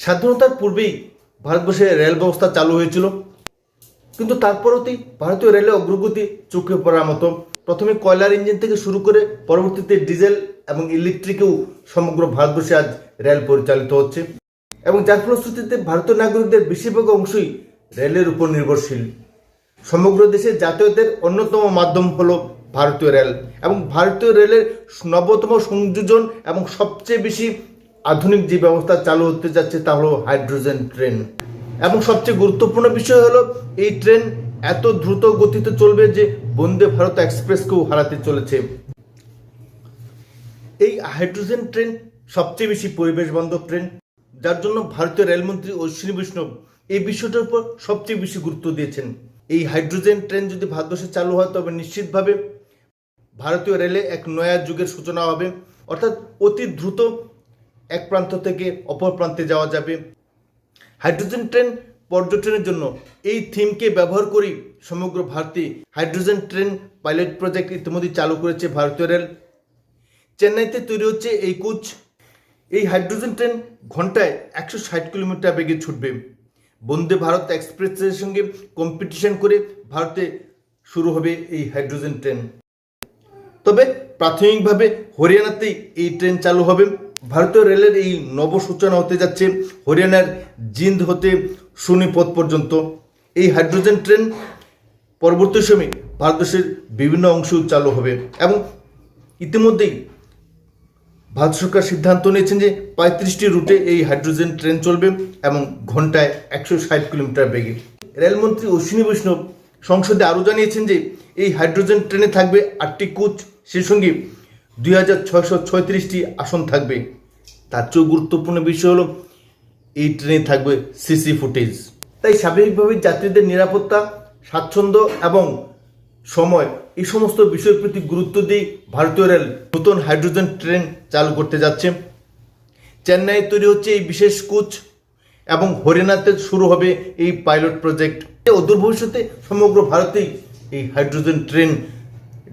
স্বাধীনতার পূর্বেই ভারতবর্ষে রেল ব্যবস্থা চালু হয়েছিল। কিন্তু তারপরতেই ভারতীয় রেলের অগ্রগতি চোখে পড়ার মতো। প্রথমে কয়লার ইঞ্জিন থেকে শুরু করে পরবর্তীতে ডিজেল এবং ইলেকট্রিকেও সমগ্র ভারতবর্ষে আজ রেল পরিচালিত হচ্ছে। এবং যার ফলশ্রুতিতে ভারতীয় নাগরিকদের বেশিরভাগ অংশই রেলের উপর নির্ভরশীল। সমগ্র দেশে যাতায়াতের অন্যতম মাধ্যম হলো ভারতীয় রেল। এবং ভারতীয় রেলের নবতম সংযোজন এবং সবচেয়ে বেশি আধুনিক যে ব্যবস্থা চালু হতে যাচ্ছে তা হলো হাইড্রোজেন ট্রেন। এবং সবচেয়ে গুরুত্বপূর্ণ বিষয় হলো এই ট্রেন এত দ্রুত গতিতে চলবে যে বন্দে ভারত এক্সপ্রেসকেও হারাতে চলেছে। এই হাইড্রোজেন ট্রেন সবচেয়ে বেশি পরিবেশ বান্ধব ট্রেন, যার জন্য ভারতীয় রেলমন্ত্রী অশ্বিনী বৈষ্ণব এই বিষয়টার উপর সবচেয়ে বেশি গুরুত্ব দিয়েছেন। এই হাইড্রোজেন ট্রেন যদি ভারতবর্ষে চালু হয়, তবে নিশ্চিতভাবে ভারতীয় রেলে এক নয়া যুগের সূচনা হবে। অর্থাৎ অতি দ্রুত এক প্রান্ত থেকে অপর প্রান্তে যাওয়া যাবে। হাইড্রোজেন ট্রেন পর্যটনের জন্য এই থিমকে ব্যবহার করেই সমগ্র ভারতে। হাইড্রোজেন ট্রেন পাইলট প্রজেক্ট ইতিমধ্যে চালু করেছে ভারতীয় রেল। চেন্নাইতে তৈরি হচ্ছে এই কোচ। এই হাইড্রোজেন ট্রেন ঘন্টায় একশো ষাট কিলোমিটার বেগে ছুটবে। বন্দে ভারত এক্সপ্রেসের সঙ্গে কম্পিটিশন করে ভারতে শুরু হবে এই হাইড্রোজেন ট্রেন। তবে প্রাথমিকভাবে হরিয়ানাতেই এই ট্রেন চালু হবে। ভারতীয় রেলের এই নব সূচনা হতে যাচ্ছে। হরিয়ানার জিন্দ হতে সোনিপথ পর্যন্ত। এই হাইড্রোজেন ট্রেন পরবর্তী সময়ে ভারতবর্ষের বিভিন্ন অংশ চালু হবে এবং ইতিমধ্যেই ভারত সরকার সিদ্ধান্ত নিয়েছেন যে পঁয়ত্রিশটি রুটে এই হাইড্রোজেন ট্রেন চলবে এবং ঘন্টায় একশো ষাট কিলোমিটার বেগে। রেলমন্ত্রী অশ্বিনী বৈষ্ণব সংসদে আরও জানিয়েছেন যে এই হাইড্রোজেন ট্রেনে থাকবে আটটি কোচ। সেই সঙ্গে দুই হাজার ছয়শো আসন থাকবে। তার চেয়েও গুরুত্বপূর্ণ বিষয় হলো, এই ট্রেনে থাকবে সিসি ফুটেজ তাই স্বাভাবিকভাবেই যাত্রীদের নিরাপত্তা, স্বাচ্ছন্দ্য এবং সময়, এই সমস্ত বিষয়ের প্রতি গুরুত্ব দিয়ে ভারতীয় রেল নতুন হাইড্রোজেন ট্রেন চালু করতে যাচ্ছে। চেন্নাই তৈরি হচ্ছে এই বিশেষ কোচ এবং হরিয়ানাতে শুরু হবে এই পাইলট প্রজেক্ট অদূর ভবিষ্যতে সমগ্র ভারতেই এই হাইড্রোজেন ট্রেন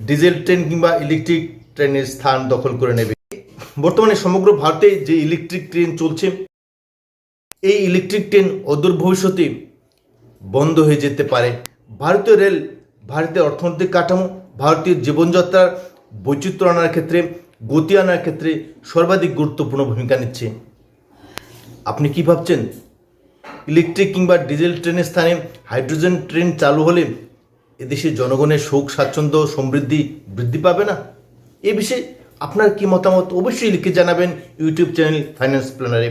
ডিজেল ট্রেন কিংবা ইলেকট্রিক ট্রেনের স্থান দখল করে নেবে। বর্তমানে সমগ্র ভারতে যে ইলেকট্রিক ট্রেন চলছে, এই ইলেকট্রিক ট্রেন অদূর ভবিষ্যতে বন্ধ হয়ে যেতে পারে। ভারতীয় রেল, ভারতের অর্থনৈতিক কাঠামো, ভারতীয় জীবনযাত্রার বৈচিত্র্য আনার ক্ষেত্রে, গতি আনার ক্ষেত্রে সর্বাধিক গুরুত্বপূর্ণ ভূমিকা নিচ্ছে। আপনি কি ভাবছেন? ইলেকট্রিক কিংবা ডিজেল ট্রেনের স্থানে হাইড্রোজেন ট্রেন চালু হলে এদেশে জনগণের সুখ স্বাচ্ছন্দ্য সমৃদ্ধি বৃদ্ধি পাবে না? এ বিষয়ে আপনার কি মতামত অবশ্যই লিখে জানাবেন ইউটিউব চ্যানেল ফাইন্যান্স প্ল্যানারে।